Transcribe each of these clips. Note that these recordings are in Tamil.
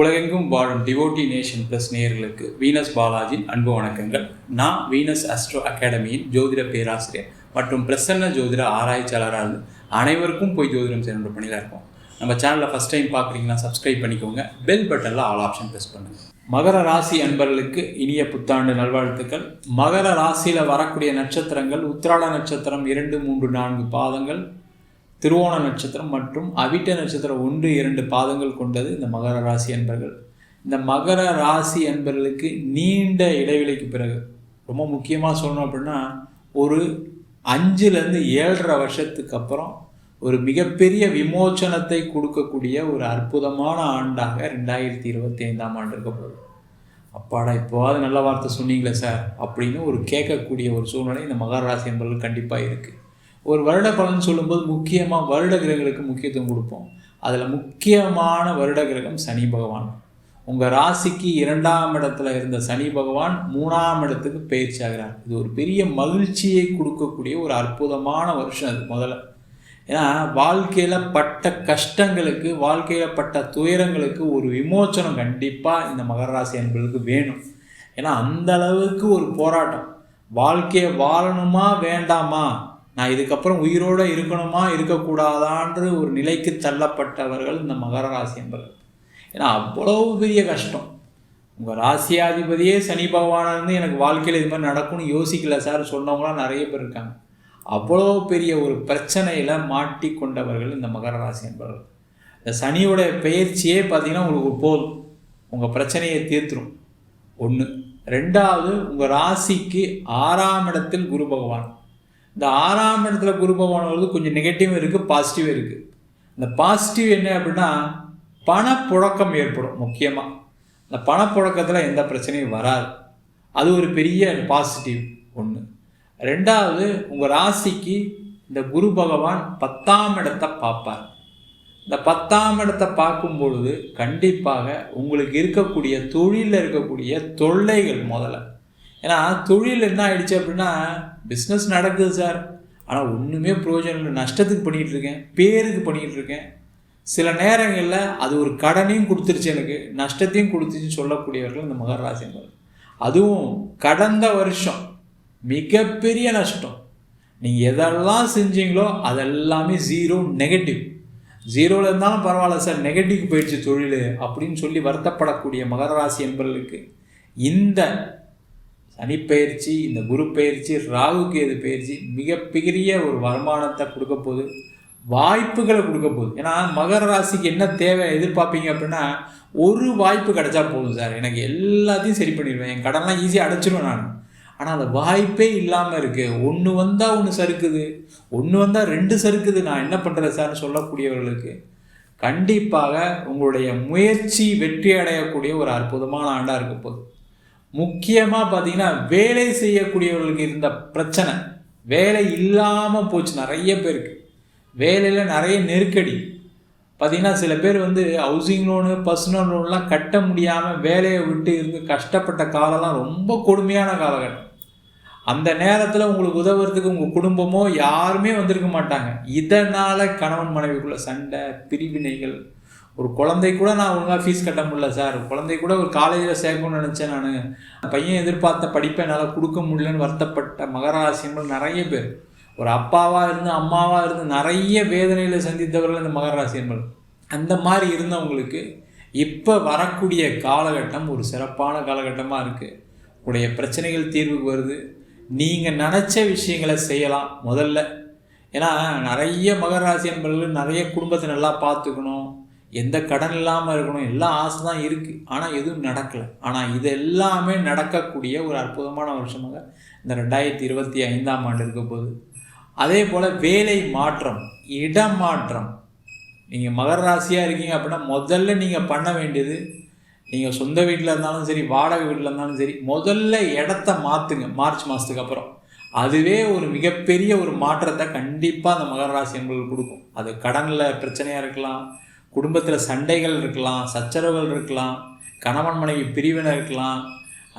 உலகெங்கும் வாழும் டிவோட்டி நேஷன் ப்ளஸ் நேயர்களுக்கு வீனஸ் பாலாஜியின் அன்பு வணக்கங்கள். நான் வீனஸ் அஸ்ட்ரோ அகாடமியின் ஜோதிட பேராசிரியர் மற்றும் பிரசன்ன ஜோதிட ஆராய்ச்சியாளராக இருந்து அனைவருக்கும் போய் ஜோதிடம் செய்யணுன்ற பணியில் இருக்கோம். நம்ம சேனலில் ஃபஸ்ட் டைம் பார்க்குறீங்கன்னா சப்ஸ்கிரைப் பண்ணிக்கோங்க. பெல் பட்டனில் ஆல் ஆப்ஷன் ப்ரெஸ் பண்ணுங்கள் மகர ராசி அன்பர்களுக்கு இனிய புத்தாண்டு நல்வாழ்த்துக்கள். மகர ராசியில் வரக்கூடிய நட்சத்திரங்கள் உத்திராட நட்சத்திரம் இரண்டு மூன்று நான்கு பாதங்கள். திருவோண நட்சத்திரம் மற்றும் அவிட்ட நட்சத்திரம் ஒன்று இரண்டு பாதங்கள் கொண்டது இந்த மகர ராசி என்பர்கள் இந்த மகர ராசி அன்பர்களுக்கு நீண்ட இடைவெளிக்கு பிறகு ரொம்ப முக்கியமாக சொல்லணும் அப்படின்னா ஒரு அஞ்சுலேருந்து ஏழரை வருஷத்துக்கு அப்புறம் ஒரு மிகப்பெரிய விமோச்சனத்தை கொடுக்கக்கூடிய ஒரு அற்புதமான ஆண்டாக ரெண்டாயிரத்தி இருபத்தி ஐந்தாம் ஆண்டு இருக்க போகுது. அப்பாடா இப்போவாது நல்ல வார்த்தை சொன்னீங்களே சார் அப்படின்னு ஒரு கேட்கக்கூடிய ஒரு சூழ்நிலை இந்த மகர ராசி என்பர்கள் கண்டிப்பாக இருக்குது ஒரு வருட பலன் சொல்லும்போது முக்கியமாக வருட கிரகங்களுக்கு முக்கியத்துவம் கொடுப்போம். அதில் முக்கியமான வருட கிரகம் சனி பகவான். உங்கள் ராசிக்கு இரண்டாம் இடத்துல இருந்த சனி பகவான் மூணாம் இடத்துக்கு பயிற்சி ஆகிறார். இது ஒரு பெரிய மகிழ்ச்சியை கொடுக்கக்கூடிய ஒரு அற்புதமான வருஷம் அது முதல்ல. ஏன்னா வாழ்க்கையில் பட்ட கஷ்டங்களுக்கு வாழ்க்கையில் பட்ட துயரங்களுக்கு ஒரு விமோச்சனம் கண்டிப்பாக இந்த மகர ராசி என்பதுக்கு வேணும். ஏன்னா அந்த அளவுக்கு ஒரு போராட்டம். வாழ்க்கையை வாழணுமா வேண்டாமா? நான் இதுக்கப்புறம் உயிரோடு இருக்கணுமா இருக்கக்கூடாதான்ற ஒரு நிலைக்கு தள்ளப்பட்டவர்கள் இந்த மகர ராசி என்பர்கள். ஏன்னா அவ்வளவு பெரிய கஷ்டம். உங்கள் ராசியாதிபதியே சனி பகவானாக இருந்து எனக்கு வாழ்க்கையில் இது மாதிரி நடக்கும்னு யோசிக்கல சார் சொன்னவங்களாம் நிறைய பேர் இருக்காங்க. அவ்வளோ பெரிய ஒரு பிரச்சனையில் மாட்டி கொண்டவர்கள் இந்த மகர ராசி என்பவர்கள் இந்த சனியோட பயிற்சியே பார்த்தீங்கன்னா உங்களுக்கு போதும். உங்கள் பிரச்சனையை தீர்த்துரும். ஒன்று ரெண்டாவது உங்கள் ராசிக்கு ஆறாம் இடத்தில் குரு பகவான். இந்த ஆறாம் இடத்துல குரு பகவான் வருது கொஞ்சம் நெகட்டிவ் இருக்குது பாசிட்டிவ் இருக்குது இந்த பாசிட்டிவ் என்ன அப்படின்னா பணப்புழக்கம் ஏற்படும் முக்கியமாக இந்த பணப்புழக்கத்தில் எந்த பிரச்சனையும் வராது. அது ஒரு பெரிய பாசிட்டிவ் ஒன்று ரெண்டாவது உங்கள் ராசிக்கு இந்த குரு பகவான் பத்தாம் இடத்தை பார்ப்பார். இந்த பத்தாம் இடத்தை பார்க்கும் பொழுது கண்டிப்பாக உங்களுக்கு இருக்கக்கூடிய தொழிலில் இருக்கக்கூடிய தொல்லைகள் முதல்ல. ஏன்னா தொழில் என்ன ஆயிடுச்சு அப்படின்னா பிஸ்னஸ் நடக்குது சார். ஆனால் ஒன்றுமே பிரயோஜனம் இல்லை. நஷ்டத்துக்கு பண்ணிகிட்டு இருக்கேன். பேருக்கு பண்ணிகிட்டு இருக்கேன். சில நேரங்களில் அது ஒரு கடனையும் கொடுத்துருச்சு எனக்கு. நஷ்டத்தையும் கொடுத்துருச்சுன்னு சொல்லக்கூடியவர்கள் இந்த மகர ராசிங்கள் அதுவும் கடந்த வருஷம். மிகப்பெரிய நஷ்டம். நீங்கள் எதெல்லாம் செஞ்சீங்களோ அதெல்லாமே ஜீரோ நெகட்டிவ் ஜீரோவில் இருந்தாலும் பரவாயில்ல சார். நெகட்டிவ் போயிடுச்சு தொழில் அப்படின்னு சொல்லி வருத்தப்படக்கூடிய மகர ராசி என்பவர்களுக்கு இந்த சனிப்பயிற்சி இந்த குரு பயிற்சி ராகு கேது பயிற்சி மிகப்பெரிய ஒரு வருமானத்தை கொடுக்க போகுது. வாய்ப்புகளை கொடுக்க போகுது. ஏன்னா மகர ராசிக்கு என்ன தேவை எதிர்பார்ப்பீங்க அப்படின்னா ஒரு வாய்ப்பு கிடைச்சா போதும் சார். எனக்கு எல்லாத்தையும் சரி பண்ணிடுவேன். என் கடன்லாம் ஈஸியாக அடைச்சிடுவேன் நான். ஆனால் அந்த வாய்ப்பே இல்லாமல் இருக்குது ஒன்று வந்தால் ஒன்று சறுக்குது. ஒன்று வந்தால் ரெண்டு சறுக்குது. நான் என்ன பண்ணுறது சார்னு சொல்லக்கூடியவர்களுக்கு கண்டிப்பாக உங்களுடைய முயற்சி வெற்றி அடையக்கூடிய ஒரு அற்புதமான ஆண்டாக இருக்க போகுது. முக்கியமாக பார்த்தீங்கன்னா வேலை செய்யக்கூடியவர்களுக்கு இருந்த பிரச்சனை வேலை இல்லாமல் போச்சு நிறைய பேருக்கு. வேலையில் நிறைய நெருக்கடி. பார்த்திங்கன்னா சில பேர் வந்து ஹவுசிங் லோனு பர்சனல் லோன்லாம் கட்ட முடியாமல் வேலையை விட்டு இருந்து கஷ்டப்பட்ட காலம்லாம் ரொம்ப கொடுமையான காலகட்டம். அந்த நேரத்தில் உங்களுக்கு உதவுறதுக்கு உங்கள் குடும்பமோ யாருமே வந்திருக்க மாட்டாங்க. இதனால் கணவன் மனைவிக்குள்ளே சண்டை பிரிவினைகள் ஒரு குழந்தை கூட நான் ஒழுங்காக ஃபீஸ் கட்ட முடியல சார் குழந்தை கூட ஒரு காலேஜில் சேர்க்கணும்னு நினச்சேன் நான். பையன் எதிர்பார்த்த படிப்பை என்னால் கொடுக்க முடியலன்னு வருத்தப்பட்ட மகராசியங்கள் நிறைய பேர். ஒரு அப்பாவாக இருந்து அம்மாவாக இருந்து நிறைய வேதனையில் சந்தித்தவர்கள் இந்த மகராசியங்கள் அந்த மாதிரி இருந்தவங்களுக்கு இப்போ வரக்கூடிய காலகட்டம் ஒரு சிறப்பான காலகட்டமாக இருக்குது உடைய பிரச்சனைகள் தீர்வுக்கு வருது. நீங்கள் நினச்ச விஷயங்களை செய்யலாம் முதல்ல. ஏன்னா நிறைய மகராசி என்பவர்கள் நிறைய குடும்பத்தை நல்லா பார்த்துக்கணும். எந்த கடன் இல்லாமல் இருக்கணும்? எல்லாம் ஆசை தான் இருக்குது ஆனால் எதுவும் நடக்கலை. ஆனால் இது எல்லாமே நடக்கக்கூடிய ஒரு அற்புதமான வருஷமாக இந்த ரெண்டாயிரத்தி இருபத்தி ஐந்தாம் ஆண்டு இருக்க போது அதே போல் வேலை மாற்றம் இடம் மாற்றம். நீங்கள் மகர ராசியாக இருக்கீங்க அப்படின்னா முதல்ல நீங்கள் பண்ண வேண்டியது நீங்கள் சொந்த வீட்டில் இருந்தாலும் சரி வாடகை வீட்டில் இருந்தாலும் சரி முதல்ல இடத்த மாற்றுங்க மார்ச் மாதத்துக்கு அப்புறம். அதுவே ஒரு மிகப்பெரிய ஒரு மாற்றத்தை கண்டிப்பாக அந்த மகர ராசி என்பது கொடுக்கும். அது கடனில் பிரச்சனையாக இருக்கலாம் குடும்பத்தில் சண்டைகள் இருக்கலாம் சச்சரவுகள் இருக்கலாம் கணவன் மனைவி பிரிவினை இருக்கலாம்.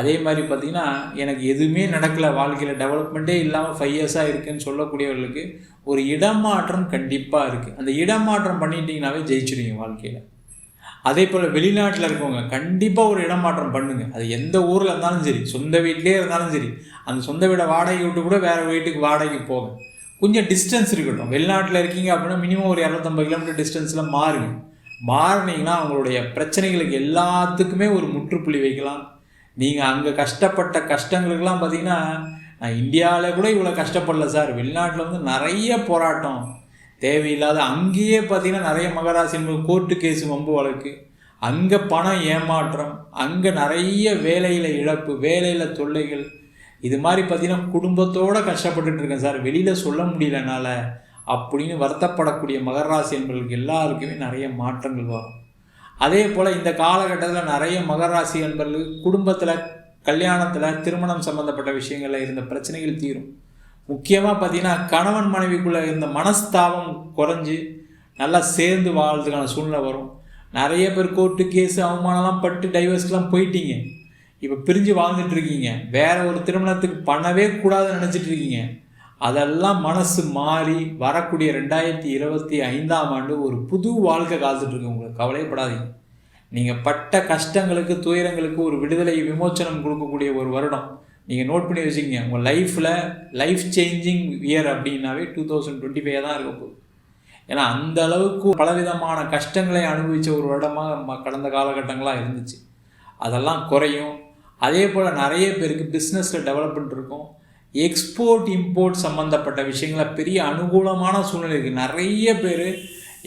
அதே மாதிரி பார்த்திங்கன்னா எனக்கு எதுவுமே நடக்கலை வாழ்க்கையில் டெவலப்மெண்ட்டே இல்லாமல் ஃபைவ் இயர்ஸாக இருக்குதுன்னு சொல்லக்கூடியவர்களுக்கு ஒரு இடமாற்றம் கண்டிப்பாக இருக்குது அந்த இடமாற்றம் பண்ணிட்டீங்கனாவே ஜெயிச்சிருவீங்க வாழ்க்கையில். அதே போல் வெளிநாட்டில் இருக்கவங்க கண்டிப்பாக ஒரு இடமாற்றம் பண்ணுங்கள் அது எந்த ஊரில் இருந்தாலும் சரி சொந்த வீட்டிலே இருந்தாலும் சரி. அந்த சொந்த வீடை வாடகை விட்டு கூட வேறு வீட்டுக்கு வாடகைக்கு போங்க. கொஞ்சம் டிஸ்டன்ஸ் இருக்கட்டும். வெளிநாட்டில் இருக்கீங்க அப்படின்னா மினிமம் ஒரு இரநூத்தம்பது கிலோமீட்டர் டிஸ்டன்ஸில் மாறுங்க. மாறினீங்கன்னா அவங்களுடைய பிரச்சனைகளுக்கு எல்லாத்துக்குமே ஒரு முற்றுப்புள்ளி வைக்கலாம். நீங்கள் அங்கே கஷ்டப்பட்ட கஷ்டங்களுக்கெல்லாம் பார்த்தீங்கன்னா நான் இந்தியாவில் கூட இவ்வளோ கஷ்டப்படல சார். வெளிநாட்டில் வந்து நிறைய போராட்டம். தேவையில்லாத அங்கேயே பார்த்தீங்கன்னா நிறைய மகராசி கோர்ட்டு கேஸு வம்பு வழக்கு. அங்கே பணம் ஏமாற்றம். அங்கே நிறைய வேலையில் இழப்பு வேலையில் தொல்லைகள். இது மாதிரி பார்த்தீங்கன்னா குடும்பத்தோடு கஷ்டப்பட்டுட்டு இருக்கேன் சார். வெளியில் சொல்ல முடியலனால அப்படின்னு வருத்தப்படக்கூடிய மகராசி என்பவர்களுக்கு எல்லாருக்குமே நிறைய மாற்றங்கள் வரும். அதே போல் இந்த காலகட்டத்தில் நிறைய மகராசி என்பவர்கள் குடும்பத்தில் கல்யாணத்தில் திருமணம் சம்மந்தப்பட்ட விஷயங்களில் இருந்த பிரச்சனைகள் தீரும். முக்கியமாக பார்த்தீங்கன்னா கணவன் மனைவிக்குள்ளே இருந்த மனஸ்தாபம் குறைஞ்சி நல்லா சேர்ந்து வாழ்றதுக்கான சூழ்நிலை வரும். நிறைய பேர் கோர்ட்டு கேஸு அவமானம்லாம் பட்டு டைவர்ஸ்க்கெலாம் போயிட்டீங்க. இப்போ பிரிஞ்சு வாழ்ந்துட்டு இருக்கீங்க. வேற ஒரு திருமணத்துக்கு பண்ணவே கூடாதுன்னு நினச்சிட்டு இருக்கீங்க. அதெல்லாம் மனசு மாறி வரக்கூடிய ரெண்டாயிரத்தி இருபத்தி ஐந்தாம் ஆண்டு ஒரு புது வாழ்க்கை காத்துட்டு இருக்கு. உங்களுக்கு கவலைப்படாதீங்க நீங்கள் பட்ட கஷ்டங்களுக்கு துயரங்களுக்கு ஒரு விடுதலை விமோச்சனம் கொடுக்கக்கூடிய ஒரு வருடம். நீங்கள் நோட் பண்ணி வச்சுக்கிங்க. உங்கள் லைஃப்பில் லைஃப் சேஞ்சிங் இயர் அப்படின்னாவே டூ தௌசண்ட் டுவெண்ட்டி ஃபைவ் தான் இருக்க போகுது. ஏன்னா அந்த அளவுக்கு பலவிதமான கஷ்டங்களை அனுபவித்த ஒரு வருடமாக கடந்த காலகட்டங்களாக இருந்துச்சு. அதெல்லாம் குறையும். அதே போல் நிறைய பேருக்கு பிஸ்னஸில் டெவலப்மெண்ட் இருக்கும். எக்ஸ்போர்ட் இம்போர்ட் சம்மந்தப்பட்ட விஷயங்கள பெரிய அனுகூலமான சூழ்நிலை இருக்குது நிறைய பேர்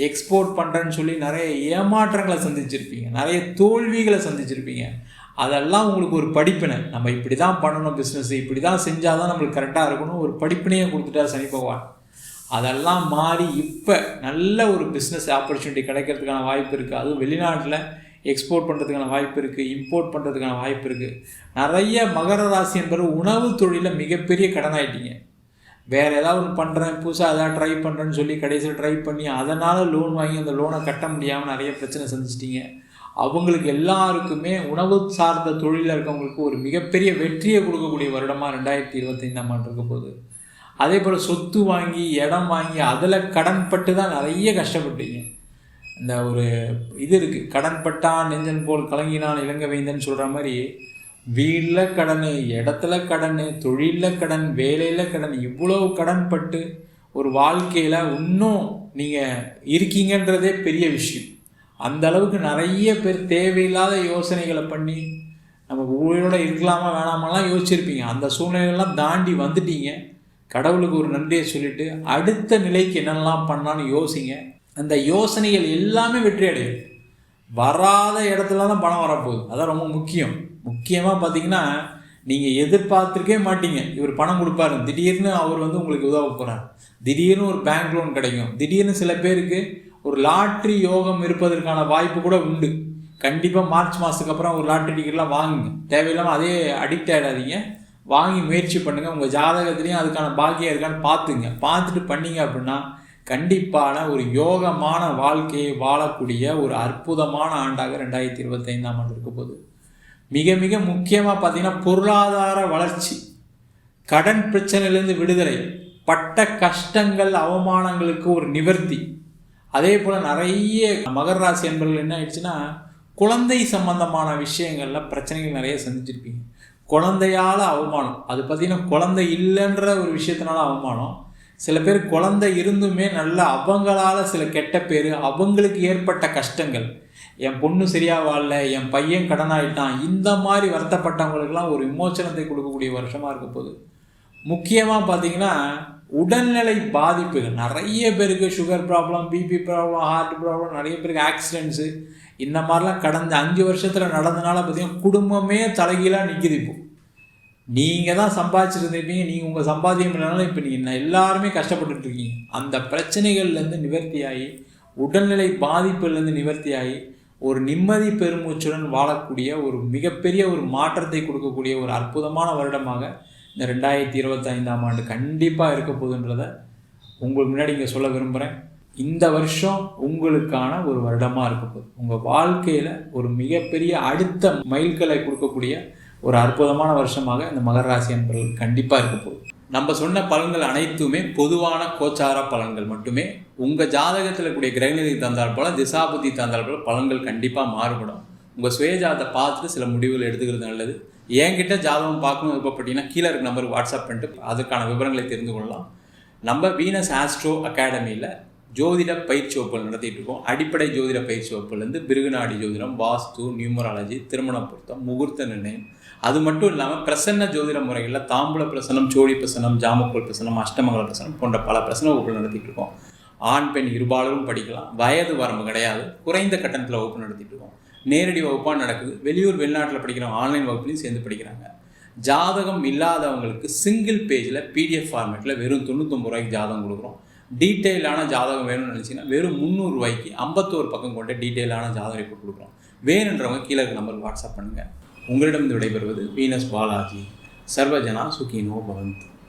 எக்ஸ்போர்ட் பண்ணுறேன்னு சொல்லி நிறைய ஏமாற்றங்களை சந்திச்சிருப்பீங்க. நிறைய தோல்விகளை சந்திச்சிருப்பீங்க. அதெல்லாம் உங்களுக்கு ஒரு படிப்பினை. நம்ம இப்படி தான் பண்ணணும் பிஸ்னஸ் இப்படி தான் செஞ்சால் தான் நம்மளுக்கு கரெக்டாக இருக்கணும். ஒரு படிப்பினையை கொடுத்துட்டார் சனி பகவான். அதெல்லாம் மாறி இப்போ நல்ல ஒரு பிஸ்னஸ் ஆப்பர்ச்சுனிட்டி கிடைக்கிறதுக்கான வாய்ப்பு இருக்குது அதுவும் வெளிநாட்டில் எக்ஸ்போர்ட் பண்ணுறதுக்கான வாய்ப்பு இருக்குது இம்போர்ட் பண்ணுறதுக்கான வாய்ப்பு இருக்குது நிறைய மகர ராசி என்பது உணவு தொழிலில் மிகப்பெரிய கடன் ஆகிட்டீங்க வேறு ஏதாவது ஒன்று பண்ணுறேன் புதுசாக எதாவது ட்ரை பண்ணுறேன்னு சொல்லி கடைசியில் ட்ரை பண்ணி அதனால் லோன் வாங்கி அந்த லோனை கட்ட முடியாமல் நிறைய பிரச்சனை சந்திச்சிட்டிங்க. அவங்களுக்கு எல்லாருக்குமே உணவு சார்ந்த தொழிலில் இருக்கவங்களுக்கு ஒரு மிகப்பெரிய வெற்றியை கொடுக்கக்கூடிய வருடமாக ரெண்டாயிரத்தி இருபத்தைந்தாம் ஆண்டு இருக்க போகுது. அதே போல் சொத்து வாங்கி இடம் வாங்கி அதில் கடன்பட்டு தான் நிறைய கஷ்டப்பட்டீங்க. இந்த ஒரு இது இருக்குது கடன்பட்டான் நெஞ்சன் போல் கலங்கினான் இலங்கை வைந்தன் சொல்கிற மாதிரி வீட்டில் கடன் இடத்துல கடன் தொழிலில் கடன் வேலையில் கடன் இவ்வளோ கடன் பட்டு ஒரு வாழ்க்கையில் இன்னும் நீங்கள் இருக்கீங்கன்றதே பெரிய விஷயம். அந்த அளவுக்கு நிறைய பேர் தேவையில்லாத யோசனைகளை பண்ணி நம்ம ஊழலோட இருக்கலாமா வேணாமெல்லாம் யோசிச்சிருப்பீங்க. அந்த சூழ்நிலையெல்லாம் தாண்டி வந்துட்டீங்க. கடவுளுக்கு ஒரு நன்றியை சொல்லிவிட்டு அடுத்த நிலைக்கு என்னெல்லாம் பண்ணான்னு யோசிங்க. அந்த யோசனைகள் எல்லாமே வெற்றி அடையும். வராத இடத்துல தான் பணம் வரப்போகுது. அதான் ரொம்ப முக்கியம். முக்கியமாக பார்த்தீங்கன்னா நீங்கள் எதிர்பார்த்துருக்கே மாட்டீங்க. இவர் பணம் கொடுப்பாரு. திடீர்னு அவர் வந்து உங்களுக்கு உதவ போகிறார் திடீர்னு ஒரு பேங்க் லோன் கிடைக்கும். திடீர்னு சில பேருக்கு ஒரு லாட்ரி யோகம் இருப்பதற்கான வாய்ப்பு கூட உண்டு. கண்டிப்பாக மார்ச் மாதத்துக்கு அப்புறம் ஒரு லாட்ரி டிக்கெட்லாம் வாங்குங்க. தேவையில்லாமல் அதே அடிக்ட் ஆகிடாதீங்க வாங்கி முயற்சி பண்ணுங்கள் உங்கள் ஜாதகத்துலேயும் அதுக்கான பாக்கியம் இருக்கான்னு பார்த்துங்க. பார்த்துட்டு பண்ணீங்க அப்படின்னா கண்டிப்பான ஒரு யோகமான வாழ்க்கையை வாழக்கூடிய ஒரு அற்புதமான ஆண்டாக ரெண்டாயிரத்தி இருபத்தைந்தாம் ஆண்டு இருக்க போகுது. மிக மிக முக்கியமாக பார்த்தீங்கன்னா பொருளாதார வளர்ச்சி கடன் பிரச்சனையிலேருந்து விடுதலை பட்ட கஷ்டங்கள் அவமானங்களுக்கு ஒரு நிவர்த்தி. அதே போல் நிறைய மகர ராசி என்பர்கள் என்ன ஆயிடுச்சுன்னா குழந்தை சம்பந்தமான விஷயங்களில் பிரச்சனைகள் நிறைய சந்திச்சிருப்பீங்க. குழந்தையால் அவமானம். அது பார்த்தீங்கன்னா குழந்தை இல்லைன்ற ஒரு விஷயத்தினால அவமானம். சில பேர் குழந்தை இருந்துமே நல்ல அவங்களால சில கெட்ட பேர் அவங்களுக்கு ஏற்பட்ட கஷ்டங்கள். என் பொண்ணு சரியாக வாழல என் பையன் கடன் இந்த மாதிரி வருத்தப்பட்டவங்களுக்கெல்லாம் ஒரு விமோச்சனத்தை கொடுக்கக்கூடிய வருஷமாக இருக்க போகுது. முக்கியமாக பார்த்தீங்கன்னா உடல்நிலை பாதிப்புகள். நிறைய பேருக்கு sugar problem BP problem heart problem நிறைய பேருக்கு ஆக்சிடென்ட்ஸு இந்த மாதிரிலாம் கடந்த அஞ்சு வருஷத்தில் நடந்தனால பார்த்திங்கன்னா குடும்பமே தலைகீழாக நிற்கிது இப்போ. நீங்கள் தான் சம்பாதிச்சிருந்துருப்பீங்க நீங்கள் உங்கள் சம்பாத்தியம் இல்லைனாலும் இப்போ நீங்கள் எல்லாருமே கஷ்டப்பட்டுட்டு இருக்கீங்க அந்த பிரச்சனைகள்லேருந்து நிவர்த்தியாகி உடல்நிலை பாதிப்புலேருந்து நிவர்த்தியாகி ஒரு நிம்மதி பெருமூச்சுடன் வாழக்கூடிய ஒரு மிகப்பெரிய ஒரு மாற்றத்தை கொடுக்கக்கூடிய ஒரு அற்புதமான வருடமாக இந்த ரெண்டாயிரத்தி இருபத்தைந்தாம் ஆண்டு கண்டிப்பாக இருக்க போகுதுன்றதை உங்களுக்கு முன்னாடி இங்கே சொல்ல விரும்புகிறேன் இந்த வருஷம் உங்களுக்கான ஒரு வருடமாக இருக்க போகுது. உங்கள் வாழ்க்கையில் ஒரு மிகப்பெரிய அடுத்த மைல்களை கொடுக்கக்கூடிய ஒரு அற்புதமான வருஷமாக இந்த மகர ராசி என்பவர்கள் கண்டிப்பாக இருக்க போகுது. நம்ம சொன்ன பலன்கள் அனைத்துமே பொதுவான கோச்சார பலன்கள் மட்டுமே. உங்கள் ஜாதகத்தில் கூடிய கிரகநிதி தந்தால் போல திசாபுத்தி தந்தால் போல பலன்கள் கண்டிப்பாக மாறுபடும். உங்கள் சுயஜாதத்தை பார்த்துட்டு சில முடிவுகள் எடுத்துக்கிறது நல்லது. என்கிட்ட ஜாதகம் பார்க்கணும் விருப்பப்பட்டீங்கன்னா கீழே இருக்க நம்பருக்கு வாட்ஸ்அப் பண்ணிட்டு அதுக்கான விவரங்களை தெரிந்து கொள்ளலாம். நம்ம வீனஸ் ஆஸ்ட்ரோ அகாடமியில் ஜோதிட பயிற்சி வகுப்புகள் நடத்திட்டு இருக்கோம். அடிப்படை ஜோதிட பயிற்சி வகுப்புலேருந்து பிருகுநாடி ஜோதிடம் வாஸ்து நியூமராலஜி திருமண பொருத்தம் முகூர்த்த நிர்ணயம். அது மட்டும் இல்லாமல் பிரசன்ன ஜோதிட முறைகளில் தாம்பூல பிரசனம் சோழி பிரசனம் ஜாமக்கோல் பிரசனம் அஷ்டமங்கல பிரசனம் போன்ற பல பிரசன வகுப்புகள் நடத்திட்டு இருக்கோம். ஆண் பெண் இருபாலரும் படிக்கலாம். வயது வரம்பு கிடையாது. குறைந்த கட்டணத்தில் வகுப்பு நடத்திட்டு இருக்கோம். நேரடி வகுப்பாக நடக்குது. வெளியூர் வெளிநாட்டில் படிக்கிற ஆன்லைன் வகுப்புலையும் சேர்ந்து படிக்கிறாங்க. ஜாதகம் இல்லாதவங்களுக்கு சிங்கிள் பேஜில் பிடிஎஃப் ஃபார்மேட்டில் வெறும் தொண்ணூத்தொம்பது ரூபாய்க்கு ஜாதகம் கொடுக்குறோம். டீட்டெயிலான ஜாதகம் வேணும்னு நினச்சிங்கன்னா வெறும் முந்நூறுரூவாய்க்கு ஐம்பத்தோரு பக்கம் கொண்ட டீட்டெயிலான ஜாதகம் இப்போ கொடுக்குறோம் வேணுன்றவங்க கீழே இருக்க நம்பருக்கு வாட்ஸ்அப் பண்ணுங்கள் உங்களிடம் விடைபெறுவது வீனஸ் பாலாஜி. சர்வஜனா சுகினோ பவந்த்.